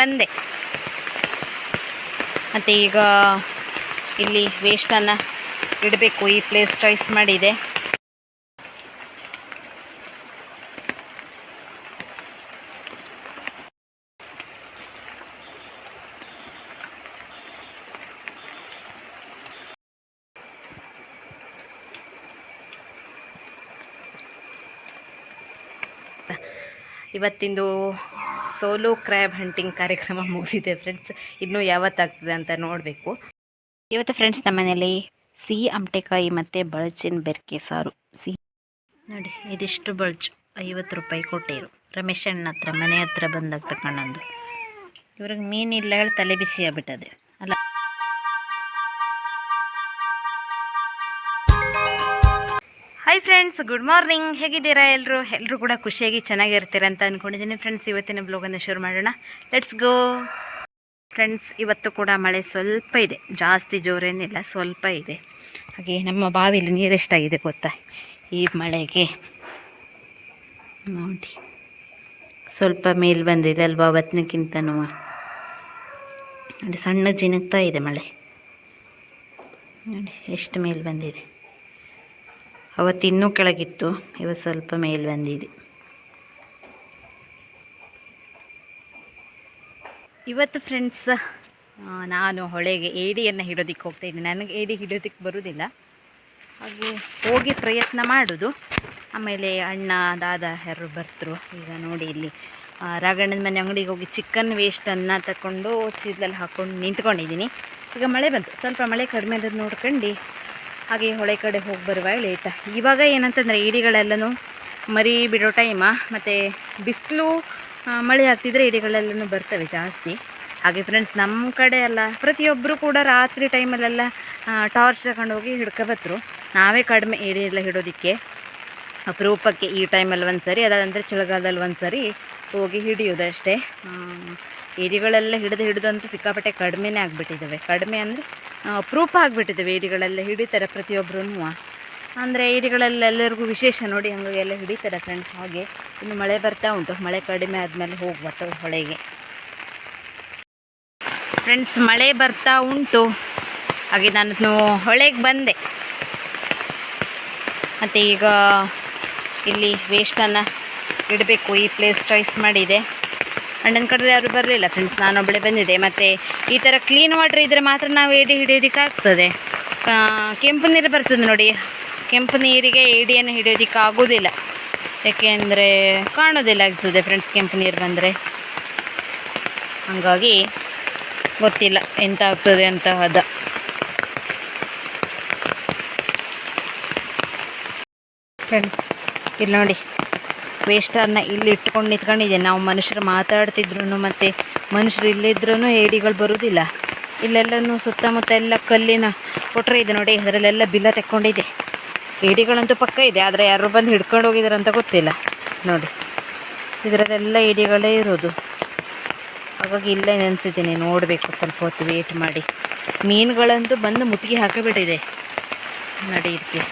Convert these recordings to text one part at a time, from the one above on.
ಬಂದೆ. ಮತ್ತು ಈಗ ಇಲ್ಲಿ ವೇಸ್ಟನ್ನು ಇಡಬೇಕು ಈ ಪ್ಲೇಸ್ ಚಾಯ್ಸ್ ಮಾಡಿದೆ. ಇವತ್ತಿಂದು ಸೋಲೋ ಕ್ರ್ಯಾಬ್ ಹಂಟಿಂಗ್ ಕಾರ್ಯಕ್ರಮ ಮುಗಿದಿದೆ ಫ್ರೆಂಡ್ಸ್ ಇನ್ನೂ ಯಾವತ್ತಾಗ್ತದೆ ಅಂತ ನೋಡಬೇಕು. ಇವತ್ತು ಫ್ರೆಂಡ್ಸ್ ನಮ್ಮ ಮನೇಲಿ ಸಿಹಿ ಅಂಟೆಕಾಯಿ ಮತ್ತು ಬಳಚಿನ ಬೆರ್ಕೆ ಸಾರು. ಸಿಹಿ ನೋಡಿ, ಇದಿಷ್ಟು ಬಳಚು. ಐವತ್ತು ರೂಪಾಯಿ ಕೊಟ್ಟಿರು. ರಮೇಶ್ ಅಣ್ಣ ಹತ್ರ, ಮನೆ ಹತ್ರ ಬಂದಾಗ ತಗೊಂಡು ಇವ್ರಿಗೆ ಮೀನಿಲ್ಲ ಹೇಳಿ ತಲೆ ಬಿಸಿ ಆಗ್ಬಿಟ್ಟದೆ. ಫ್ರೆಂಡ್ಸ್ ಗುಡ್ ಮಾರ್ನಿಂಗ್ ಹೇಗಿದ್ದೀರಾ ಎಲ್ಲರೂ ಎಲ್ಲರೂ ಕೂಡ ಖುಷಿಯಾಗಿ ಚೆನ್ನಾಗಿರ್ತೀರ ಅಂತ ಅಂದ್ಕೊಂಡಿದ್ದೀನಿ ಫ್ರೆಂಡ್ಸ್ ಇವತ್ತಿನ ಬ್ಲಾಗನ್ನು ಶುರು ಮಾಡೋಣ. ಲೆಟ್ಸ್ ಗೋ ಫ್ರೆಂಡ್ಸ್ ಇವತ್ತು ಕೂಡ ಮಳೆ ಸ್ವಲ್ಪ ಇದೆ. ಜಾಸ್ತಿ ಜೋರೇನಿಲ್ಲ, ಸ್ವಲ್ಪ ಇದೆ. ಹಾಗೆ ನಮ್ಮ ಬಾವಿಲಿ ನೀರು ಎಷ್ಟಾಗಿದೆ ಗೊತ್ತಾ? ಈ ಮಳೆಗೆ. ನೋಡಿ. ಸ್ವಲ್ಪ ಮೇಲ್ ಬಂದಿದೆ ಅಲ್ವಾ ಅವತ್ತಿನಕ್ಕಿಂತನೂ ನೋಡಿ, ಸಣ್ಣ ಜಿನಗ್ತಾ ಇದೆ ಮಳೆ. ನೋಡಿ, ಎಷ್ಟು ಮೇಲ್ ಬಂದಿದೆ. ಅವತ್ತು ಇನ್ನೂ ಕೆಳಗಿತ್ತು, ಇವತ್ತು ಸ್ವಲ್ಪ ಮೇಲೆ ಬಂದಿದೆ. ಇವತ್ತು ಫ್ರೆಂಡ್ಸ್ ನಾನು ಹೊಳೆಗೆ ಏಡಿಯನ್ನು ಹಿಡೋದಿಕ್ಕೆ ಹೋಗ್ತಾ ಇದ್ದೀನಿ. ನನಗೆ ಏಡಿ ಹಿಡೋದಿಕ್ಕೆ ಬರೋದಿಲ್ಲ. ಹಾಗೆ ಹೋಗಿ ಪ್ರಯತ್ನ ಮಾಡೋದು. ಆಮೇಲೆ ಅಣ್ಣ, ದಾದ ಯಾರು ಬರ್ತರು, ಈಗ ನೋಡಿ ಇಲ್ಲಿ ರಾಗಣ್ಣನ ಮನೆ ಅಂಗಡಿಗೆ ಹೋಗಿ ಚಿಕನ್ ವೇಸ್ಟನ್ನು ತಗೊಂಡು ಚೀಲದಲ್ಲಿ ಹಾಕ್ಕೊಂಡು ನಿಂತ್ಕೊಂಡಿದ್ದೀನಿ. ಈಗ ಮಳೆ ಬಂತು. ಸ್ವಲ್ಪ ಮಳೆ ಕಡಿಮೆ ಆದದ್ದು ನೋಡ್ಕೊಂಡು. ಹಾಗೆ ಹೊಳೆ ಕಡೆ ಹೋಗಿ ಬರುವಾಗ ಲೇಟ ಇವಾಗ ಏನಂತಂದರೆ ಏಡಿಗಳೆಲ್ಲನೂ ಮರಿ ಬಿಡೋ ಟೈಮ ಮತ್ತು ಬಿಸಿಲು ಮಳೆ ಆಗ್ತಿದ್ರೆ ಏಡಿಗಳೆಲ್ಲನೂ ಬರ್ತವೆ ಜಾಸ್ತಿ. ಹಾಗೆ ಫ್ರೆಂಡ್ಸ್ ನಮ್ಮ ಕಡೆ ಎಲ್ಲ ಪ್ರತಿಯೊಬ್ಬರು ಕೂಡ ರಾತ್ರಿ ಟೈಮಲ್ಲೆಲ್ಲ ಟಾರ್ಚ್ ತಗೊಂಡು ಹೋಗಿ ಹಿಡ್ಕೊಬತ್ರು ನಾವೇ ಕಡಿಮೆ ಇಡಿ ಎಲ್ಲ ಹಿಡೋದಕ್ಕೆ. ಅಪರೂಪಕ್ಕೆ ಈ ಟೈಮಲ್ಲಿ ಒಂದು ಸರಿ ಅದಾದಂದರೆ ಚಳಿಗಾಲದಲ್ಲಿ ಒಂದು ಸರಿ ಹೋಗಿ ಹಿಡಿಯೋದು ಅಷ್ಟೇ ಏಡಿಗಳೆಲ್ಲ ಹಿಡಿದು ಹಿಡಿದಂತೂ ಸಿಕ್ಕಾಪಟ್ಟೆ ಕಡಿಮೆನೇ ಆಗಿಬಿಟ್ಟಿದ್ದಾವೆ. ಕಡಿಮೆ ಅಂದರೆ ಪ್ರೂಫ್ ಆಗಿಬಿಟ್ಟಿದ್ದಾವೆ ಏಡಿಗಳೆಲ್ಲ ಹಿಡಿತಾರೆ ಪ್ರತಿಯೊಬ್ಬರೂ ಅಂದರೆ ಏಡಿಗಳೆಲ್ಲ ಎಲ್ಲರಿಗೂ ವಿಶೇಷ ನೋಡಿ ಹಂಗಾಗಿ ಎಲ್ಲ ಹಿಡಿತಾರೆ ಫ್ರೆಂಡ್ಸ್ ಹಾಗೆ ಇನ್ನು ಮಳೆ ಬರ್ತಾ ಉಂಟು. ಮಳೆ ಕಡಿಮೆ ಆದಮೇಲೆ ಹೋಗ್ಬರ್ತ ಹೊಳೆಗೆ. ಫ್ರೆಂಡ್ಸ್ ಮಳೆ ಬರ್ತಾ ಉಂಟು. ಹಾಗೆ ನಾನು ಹೊಳೆಗೆ ಬಂದೆ. ಮತ್ತು ಈಗ ಇಲ್ಲಿ ವೇಸ್ಟನ್ನು ಇಡಬೇಕು. ಈ ಪ್ಲೇಸ್ ಚಾಯ್ಸ್ ಮಾಡಿದೆ. ಅಣ್ಣನ ಕಡೆ ಯಾರು ಬರಲಿಲ್ಲ ಫ್ರೆಂಡ್ಸ್ ನಾನೊಬ್ಬಳೆ ಬಂದಿದೆ ಮತ್ತು ಈ ಥರ ಕ್ಲೀನ್ ವಾಟ್ರ್ ಇದ್ದರೆ ಮಾತ್ರ ನಾವು ಏಡಿ ಹಿಡಿಯೋದಕ್ಕಾಗ್ತದೆ. ಕೆಂಪು ನೀರು ಬರ್ತದೆ ನೋಡಿ. ಕೆಂಪು ನೀರಿಗೆ ಏಡಿಯನ್ನು ಹಿಡಿಯೋದಕ್ಕೆ ಆಗೋದಿಲ್ಲ ಯಾಕೆಂದರೆ ಕಾಣೋದಿಲ್ಲ ಆಗ್ತದೆ ಫ್ರೆಂಡ್ಸ್ ಕೆಂಪು ನೀರು ಬಂದರೆ. ಹಾಗಾಗಿ ಗೊತ್ತಿಲ್ಲ ಎಂತ ಆಗ್ತದೆ ಅಂತ ಅದ. ಫ್ರೆಂಡ್ಸ್ ಇಲ್ಲಿ ನೋಡಿ. ವೇಸ್ಟನ್ನು ಇಲ್ಲಿ ಇಟ್ಕೊಂಡು ನಿಂತ್ಕೊಂಡಿದೆ ನಾವು ಮನುಷ್ಯರು ಮಾತಾಡ್ತಿದ್ರು ಮತ್ತು ಮನುಷ್ಯರು ಇಲ್ಲಿದ್ರೂ ಏಡಿಗಳು ಬರುವುದಿಲ್ಲ ಇಲ್ಲೆಲ್ಲನೂ ಸುತ್ತಮುತ್ತ ಎಲ್ಲ ಕಲ್ಲಿನ ಕೊಟ್ಟರೆ ಇದೆ ನೋಡಿ, ಅದರಲ್ಲೆಲ್ಲ ಬಿಲ್ಲ ತೆಕ್ಕೊಂಡಿದೆ. ಏಡಿಗಳಂತೂ ಪಕ್ಕ ಇದೆ, ಆದರೆ ಯಾರು ಬಂದು ಹಿಡ್ಕೊಂಡು ಹೋಗಿದ್ದಾರೆ ಅಂತ ಗೊತ್ತಿಲ್ಲ. ನೋಡಿ, ಇದರಲ್ಲೆಲ್ಲ ಏಡಿಗಳೇ ಇರೋದು. ಹಾಗಾಗಿ ಇಲ್ಲೇ ನೆನೆಸಿದ್ದೀನಿ, ನೋಡಬೇಕು ಸ್ವಲ್ಪ ಹೊತ್ತು ವೇಟ್ ಮಾಡಿ. ಮೀನುಗಳಂತೂ ಬಂದು ಮುತ್ತಿಗೆ ಹಾಕಿಬಿಟ್ಟಿದೆ. ನೋಡಿ, ಇದಕ್ಕೆ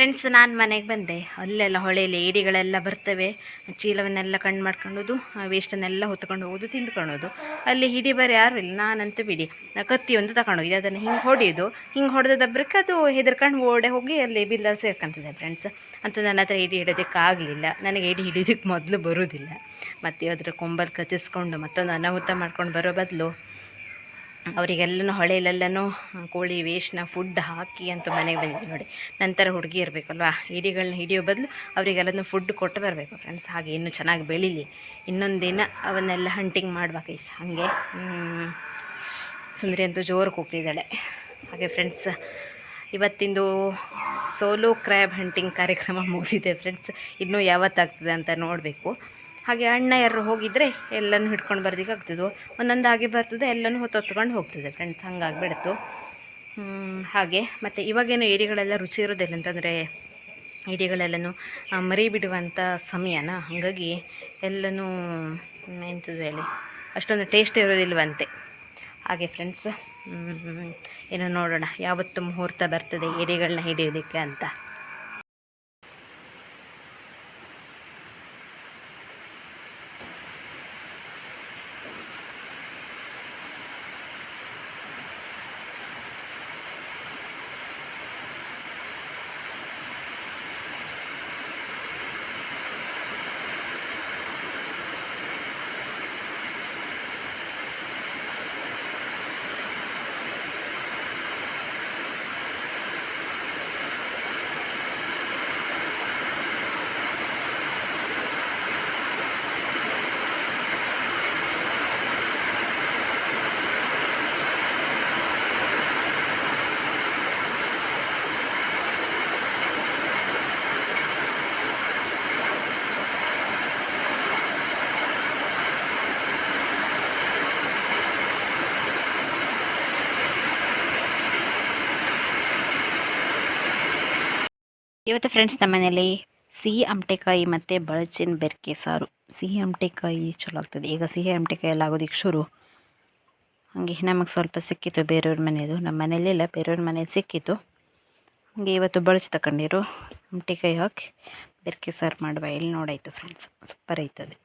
ಫ್ರೆಂಡ್ಸ್ ನಾನು ಮನೆಗೆ ಬಂದೆ. ಅಲ್ಲೆಲ್ಲ ಹೊಳೆಯಲ್ಲಿ ಏಡಿಗಳೆಲ್ಲ ಬರ್ತವೆ. ಚೀಲವನ್ನೆಲ್ಲ ಕಣ್ಣು ಮಾಡ್ಕೊಳ್ಳೋದು ವೇಸ್ಟನ್ನೆಲ್ಲ ಹೊತ್ಕೊಂಡು ಹೋಗೋದು ತಿಂದ್ಕೊಳ್ಳೋದು ಅಲ್ಲಿ ಹಿಡಿ ಬರೀ ಯಾರು ಇಲ್ಲ. ನಾನಂತೂ ಬಿಡಿ. ಕತ್ತಿ ಒಂದು ತಗೊಂಡೋಗಿದೆ ಅದನ್ನು ಹಿಂಗೆ ಹೊಡೆಯೋದು ಹಿಂಗೆ ಹೊಡೆದ ಅದು ಹೆದರ್ಕೊಂಡು ಓಡೆ ಹೋಗಿ ಅಲ್ಲಿ ಬಿಲ್ಲ ಸೇರ್ಕೊಂತದೆ ಫ್ರೆಂಡ್ಸ್ ಅಂತೂ ನನ್ನ ಹತ್ರ ಹಿಡಿ ಹಿಡೋದಕ್ಕಾಗಲಿಲ್ಲ ನನಗೆ ಹಿಡಿ ಹಿಡಿಯೋದಕ್ಕೆ ಮೊದಲು ಬರೋದಿಲ್ಲ. ಮತ್ತು ಅದರ ಕೊಂಬಲ್ ಕಚ್ಚಿಸ್ಕೊಂಡು ಮತ್ತೊಂದು ಅನಾಹುತ ಮಾಡ್ಕೊಂಡು ಬರೋ ಬದಲು ಅವರಿಗೆಲ್ಲನೂ ಹೊಳೆಯಲ್ಲೆಲ್ಲನೂ ಕೋಳಿ ವೇಷನ ಫುಡ್ ಹಾಕಿ ಅಂತ ಮನೆಗೆ ಬಂದಿದ್ದೆ ನೋಡಿ. ನಂತರ ಹುಡುಗಿ ಇರಬೇಕಲ್ವಾ? ಹಿಡಿಗಳನ್ನ ಹಿಡಿಯೋ ಬದಲು ಅವರಿಗೆಲ್ಲನೂ ಫುಡ್ ಕೊಟ್ಟು ಬರಬೇಕು ಫ್ರೆಂಡ್ಸ್ ಹಾಗೆ ಇನ್ನೂ ಚೆನ್ನಾಗಿ ಬೆಳೀಲಿ. ಇನ್ನೊಂದು ದಿನ ಅವನ್ನೆಲ್ಲ ಹಂಟಿಂಗ್ ಮಾಡ್ಬೇಕು ಈಸ್ ಹಾಗೆ ಸುಂದರಿ ಅಂತೂ ಜೋರು ಹೋಗ್ತಿದ್ದಾಳೆ ಹಾಗೆ ಫ್ರೆಂಡ್ಸ್ ಇವತ್ತಿಂದು ಸೋಲೋ ಕ್ರ್ಯಾಬ್ ಹಂಟಿಂಗ್ ಕಾರ್ಯಕ್ರಮ ಮುಗಿದಿದೆ ಫ್ರೆಂಡ್ಸ್ ಇನ್ನೂ ಯಾವತ್ತಾಗ್ತದೆ ಅಂತ ನೋಡಬೇಕು. ಹಾಗೆ ಅಣ್ಣ ಯಾರು ಹೋಗಿದ್ರೆ ಎಲ್ಲನೂ ಹಿಡ್ಕೊಂಡು ಬರ್ದಿಕ್ಕೆ ಆಗ್ತದೆ. ಒಂದೊಂದು ಹಾಗೆ ಬರ್ತದೆ, ಎಲ್ಲನೂ ಹೊತ್ತೊತ್ಕೊಂಡು ಹೋಗ್ತದೆ ಫ್ರೆಂಡ್ಸ್ ಹಂಗಾಗ್ಬಿಡ್ತು. ಹಾಗೆ. ಮತ್ತು ಇವಾಗೇನು ಏರಿಗಳೆಲ್ಲ ರುಚಿ ಇರೋದಿಲ್ಲ ಅಂತಂದರೆ ಏಡಿಗಳೆಲ್ಲನೂ ಮರಿ ಬಿಡುವಂಥ ಸಮಯನ? ಹಾಗಾಗಿ ಎಲ್ಲನೂ ಎಂತದ್ದು ಹೇಳಿ, ಅಷ್ಟೊಂದು ಟೇಸ್ಟ್ ಇರೋದಿಲ್ವಂತೆ. ಹಾಗೆ ಫ್ರೆಂಡ್ಸ್ ಏನೋ ನೋಡೋಣ, ಯಾವತ್ತು ಮುಹೂರ್ತ ಬರ್ತದೆ ಏರಿಗಳನ್ನ ಹಿಡಿಯೋದಕ್ಕೆ ಅಂತ. ಇವತ್ತು ಫ್ರೆಂಡ್ಸ್ ನಮ್ಮ ಮನೇಲಿ ಸಿಹಿ ಅಮಟೆಕಾಯಿ ಮತ್ತು ಬಳಚಿನ ಬೆರಕೆ ಸಾರು. ಸಿಹಿ ಅಮಟೆಕಾಯಿ ಚಲೋ ಆಗ್ತದೆ. ಈಗ ಸಿಹಿ ಅಮಟೆಕಾಯಿ ಎಲ್ಲ ಆಗೋದಿಕ್ಕೆ ಶುರು. ಹಾಗೆ ನಮಗೆ ಸ್ವಲ್ಪ ಸಿಕ್ಕಿತ್ತು ಬೇರೆಯವ್ರ ಮನೆಯದು ನಮ್ಮ ಮನೇಲಿಲ್ಲ ಬೇರೆಯವ್ರ ಮನೇಲಿ ಸಿಕ್ಕಿತ್ತು. ಹಾಗೆ ಇವತ್ತು ಬಳಚಿ ತಗೊಂಡಿರು ಅಮಟೆಕಾಯಿ ಹಾಕಿ ಬೆರಕೆ ಸಾರು ಮಾಡುವ. ಇಲ್ಲಿ ನೋಡಾಯಿತು ಫ್ರೆಂಡ್ಸ್ ಸೂಪರ್ ಆಯ್ತದೆ.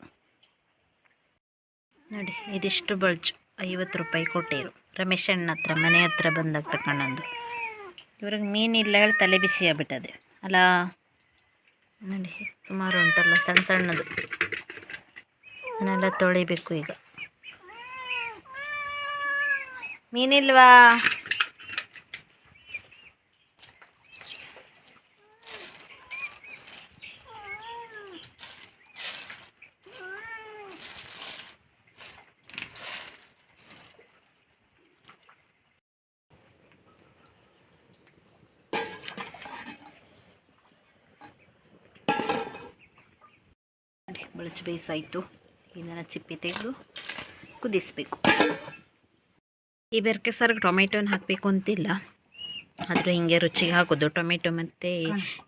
ನೋಡಿ, ಇದಿಷ್ಟು ಬಳಚು ಐವತ್ತು ರೂಪಾಯಿ ಕೊಟ್ಟಿರು. ರಮೇಶ್ ಅಣ್ಣ ಹತ್ರ ಮನೆ ಹತ್ರ ಬಂದಾಗ ತಗೊಂಡಂದು ಇವ್ರಿಗೆ ಮೀನಿಲ್ಲ ಹೇಳಿ ತಲೆ ಬಿಸಿ ಆಗ್ಬಿಟ್ಟದೆ. ಅಲ್ಲ ನೋಡಿ ಸುಮಾರು ಉಂಟಲ್ಲ ಸಣ್ಣ ಸಣ್ಣದು. ಅದನ್ನೆಲ್ಲ ತೊಳಿಬೇಕು ಈಗ. ಮೀನಿಲ್ವಾ? ಬಳಚು ಬೇಯಿಸಾಯಿತು ಇದನ್ನು ಚಿಪ್ಪಿ ತೆಗೆದು ಕುದಿಸಬೇಕು. ಈ ಬೆರಕೆ ಸಾರಿಗೆ ಟೊಮೆಟೊನ ಹಾಕಬೇಕು ಅಂತಿಲ್ಲ. ಆದರೂ ಹಿಂಗೆ ರುಚಿಗೆ ಹಾಕೋದು. ಟೊಮೆಟೊ ಮತ್ತು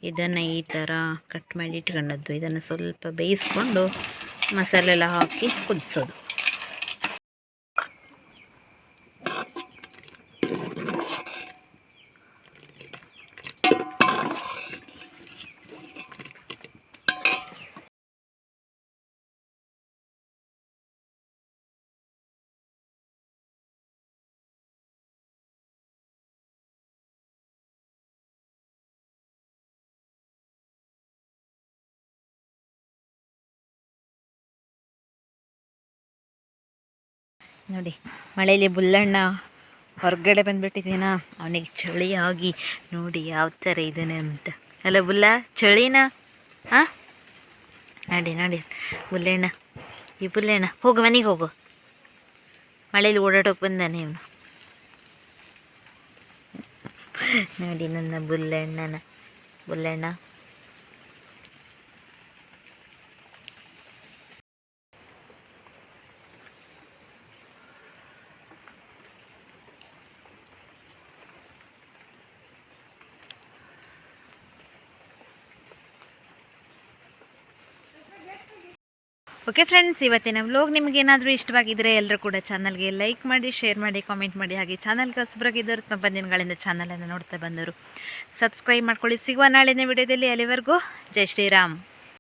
ಇದನ್ನು ಈ ಥರ ಕಟ್ ಮಾಡಿ ಇಟ್ಕೊಂಡದ್ದು ಇದನ್ನು ಸ್ವಲ್ಪ ಬೇಯಿಸ್ಕೊಂಡು ಮಸಾಲೆ ಎಲ್ಲ ಹಾಕಿ ಕುದಿಸೋದು. ನೋಡಿ, ಮಳೆಯಲ್ಲಿ ಬುಲ್ಲಣ್ಣ ಹೊರಗಡೆ ಬಂದುಬಿಟ್ಟಿದ್ದೀನ ಅವನಿಗೆ ಚಳಿ ಆಗಿ ನೋಡಿ ಯಾವ ಥರ ಇದ್ದಾನೆ ಅಂತ. ಅಲ್ಲ ಬುಲ್ಲ, ಚಳಿನಾ? ಹಾಂ ನೋಡಿ ನೋಡಿ. ಬುಲ್ಲಣ್ಣ, ಈ ಬುಲ್ಲಣ್ಣ, ಹೋಗು, ಮನೆಗೆ ಹೋಗು. ಮಳೆಯಲ್ಲಿ ಓಡಾಡೋಕೆ ಬಂದಾನೆ ಇವನು. ನೋಡಿ ನನ್ನ ಬುಲ್ಲಣ್ಣನ. ಬುಲ್ಲಣ್ಣ ಓಕೆ ಫ್ರೆಂಡ್ಸ್ ಇವತ್ತಿನ ವ್ಲೋಗ್ ನಿಮಗೆ ಏನಾದರೂ ಇಷ್ಟವಾಗಿದ್ದರೆ ಎಲ್ಲರೂ ಕೂಡ ಚಾನಲ್ಗೆ ಲೈಕ್ ಮಾಡಿ ಶೇರ್ ಮಾಡಿ ಕಾಮೆಂಟ್ ಮಾಡಿ. ಹಾಗೆ ಚಾನಲ್ಗೆ ಹೊಸಬರಾಗಿದ್ದರು ತುಂಬ ದಿನಗಳಿಂದ ಚಾನಲನ್ನು ನೋಡ್ತಾ ಬಂದರು ಸಬ್ಸ್ಕ್ರೈಬ್ ಮಾಡ್ಕೊಳ್ಳಿ. ಸಿಗುವ ನಾಳಿನ ವಿಡಿಯೋದಲ್ಲಿ ಅಲ್ಲಿವರೆಗೂ ಜೈ ಶ್ರೀರಾಮ್.